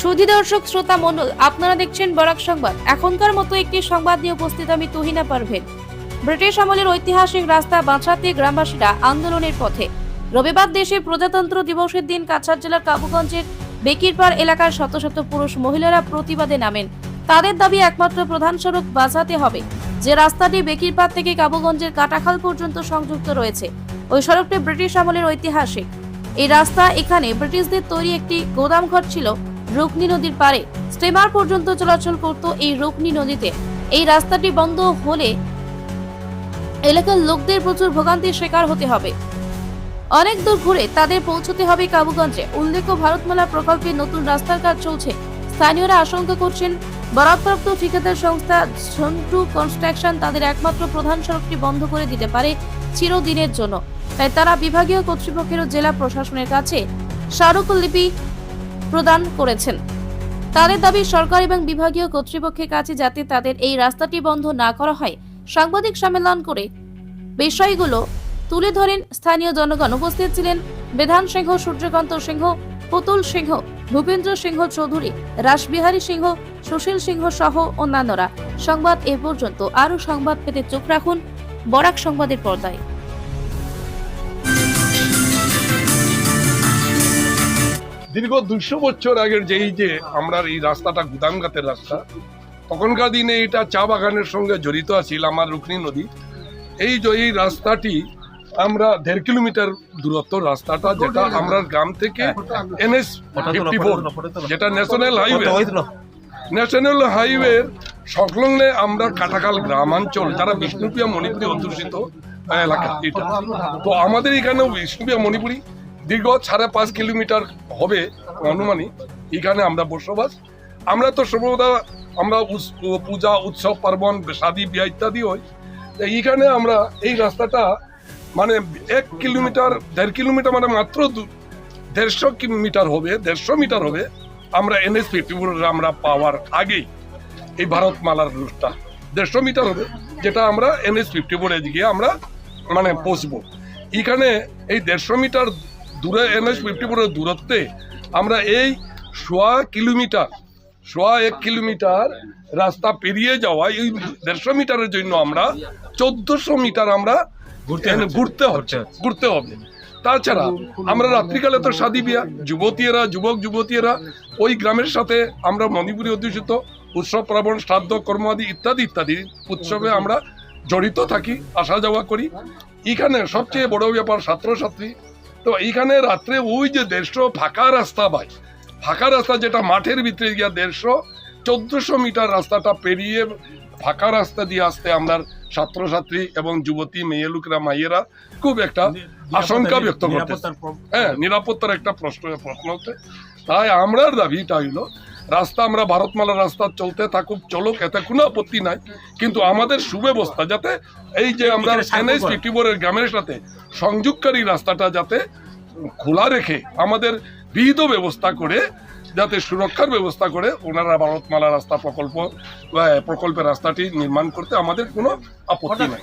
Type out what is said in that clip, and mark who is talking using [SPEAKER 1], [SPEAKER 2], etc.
[SPEAKER 1] সুধী দর্শক শ্রোতা মণ্ডল, আপনারা দেখছেন বরাক সংবাদ। এখনকার মতো একটি সংবাদ নিয়ে উপস্থিত আমি তুহিনা পারভেন ব্রিটিশ আমলের ঐতিহাসিক রাস্তা বাঁচাতে গ্রামবাসীরা আন্দোলনের পথে। রবিবার দেশে প্রজাতন্ত্র দিবসের দিন কাছাড় জেলার কাবুগঞ্জের বেকিরপাড় এলাকার শত শত পুরুষ মহিলারা প্রতিবাদে নামেন। তাদের দাবি একমাত্র প্রধান সড়ক বাঁচাতে হবে। যে রাস্তাটি বেকিরপাড় থেকে কাবুগঞ্জের কাটাখাল পর্যন্ত সংযুক্ত রয়েছে, ওই সড়কটি ব্রিটিশ আমলের ঐতিহাসিক। এই রাস্তা এখানে ব্রিটিশদের তৈরি একটি গোদামঘর ছিল রুকনি নদীর পারে স্টিমার পর্যন্ত চলাচল করত এই রুকনি নদীতে। এই রাস্তাটি বন্ধ হলে এলাকার লোকদের প্রচুর ভোগান্তির শিকার হতে হবে। অনেক দূর ঘুরে তাদের পৌঁছতে হবে কাবুগঞ্জে। উল্লেখ্য, ভারতমালা প্রকল্পে নতুন রাস্তার কাজ চলছে। স্থানীয়রা আশঙ্কা করছেন বরাদ্দপ্রাপ্ত ঠিকাদার সংস্থা সন্টু কনস্ট্রাকশন তাদের একমাত্র প্রধান সড়কটি বন্ধ করে দিতে পারে চিরদিনের জন্য। তাই তারা বিভাগীয় কর্তৃপক্ষের ও জেলা প্রশাসনের কাছে স্মারকলিপি প্রদান করেছেন। তাদের দাবি, সরকার এবং বিভাগীয় কর্তৃপক্ষের কাছে যাতে তাদের এই রাস্তাটি বন্ধ না করা হয়। সাংবাদিক সম্মেলন করে বিষয়গুলো তুলে ধরেন স্থানীয় জনগণ। উপস্থিত ছিলেন বেধান সিংহ, সূর্যকান্ত সিংহ, পুতুল সিংহ, ভূপেন্দ্র সিংহ চৌধুরী, রাসবিহারী সিংহ, সুশীল সিংহ সহ অন্যান্যরা। সংবাদ এ পর্যন্ত। আরও সংবাদ পেতে চোখ রাখুন বরাক সংবাদের পর্দায়।
[SPEAKER 2] দীর্ঘ দুশো বছর আগের যেই যে আমরা এই রাস্তাটা, গুদামঘাটের রাস্তা, তখনকার দিনে এটা চা বাগানের সঙ্গে জড়িত আছিল আমার রুকনি নদী। এই যে এই রাস্তাটি আমরা দেড় কিলোমিটার দূরত্ব রাস্তাটা যেটা আমরা গ্রাম থেকে এনএস ফিফটি ফোর যেটা ন্যাশনাল হাইওয়ে ন্যাশনাল হাইওয়ে সংলগ্নে আমরা কাটাকাল গ্রামাঞ্চল যারা বিষ্ণুপ্রিয়া মণিপুরি অধ্যুষিত এলাকা এটা। তো আমাদের এখানেও বিষ্ণুপ্রিয়া মণিপুরি দীর্ঘ সাড়ে পাঁচ কিলোমিটার হবে অনুমানিক এখানে আমরা বসবাস। আমরা তো সর্বদা আমরা পূজা উৎসব পার্বণ শাদী বিয়া ইত্যাদি হয়। তো এইখানে আমরা এই রাস্তাটা মানে এক কিলোমিটার, দেড় কিলোমিটার মানে মাত্র দেড়শো মিটার হবে, দেড়শো মিটার হবে আমরা এনএস ফিফটি আমরা পাওয়ার আগেই এই ভারতমালার রুটটা। দেড়শো মিটার হবে, যেটা আমরা এনএস ফিফটি ফোরে গিয়ে আমরা মানে পৌঁছবো। এখানে এই দেড়শো মিটার দূরে এনএস ফিফটি ফোরের দূরত্বে আমরা এই সোয়া কিলোমিটার, সোয়া এক কিলোমিটার রাস্তা পেরিয়ে যাওয়া এই দেড়শো মিটারের জন্য আমরা চোদ্দশো মিটার আমরা ঘুরতে হচ্ছে। ঘুরতে হবে। তাছাড়া আমরা রাত্রিকালে তো শাদি বিয়া যুবতীরা যুবক যুবতীরা ওই গ্রামের সাথে আমরা মণিপুরি অধ্যুষিত উৎসব পার্বণ শ্রাদ্ধ কর্মাদি ইত্যাদি ইত্যাদি উৎসবে আমরা জড়িত থাকি আসা যাওয়া করি। এখানে সবচেয়ে বড় ব্যাপার ছাত্রছাত্রী। তো এইখানে রাত্রে ওই যে দেড়শো ফাঁকা রাস্তা ভাই ফাঁকা রাস্তা যেটা মাঠের ভিতরে গিয়া দেড়শো চোদ্দশো মিটার রাস্তাটা পেরিয়ে ফাঁকা রাস্তা দিয়ে আসতে আমরা ছাত্রছাত্রী এবং যুবতী মেয়ে লোকেরা মাইয়েরা খুব একটা আশঙ্কা ব্যক্ত করতে হ্যাঁ নিরাপত্তার একটা প্রশ্ন প্রশ্ন হচ্ছে তাই আমরার দাবিটা হইল রাস্তা আমরা ভারতমালা রাস্তা চলতে থাকুক চলুক এতে কোনো আপত্তি নাই। কিন্তু আমাদের সুব্যবস্থা যাতে এই যে আমরা এনএস ফিফটিবোরের গ্রামের সাথে সংযোগকারী রাস্তাটা যাতে খোলা রেখে আমাদের বিহিত ব্যবস্থা করে যাতে সুরক্ষার ব্যবস্থা করে ওনারা ভারতমালা রাস্তা প্রকল্প প্রকল্পের রাস্তাটি নির্মাণ করতে আমাদের কোনো আপত্তি নাই।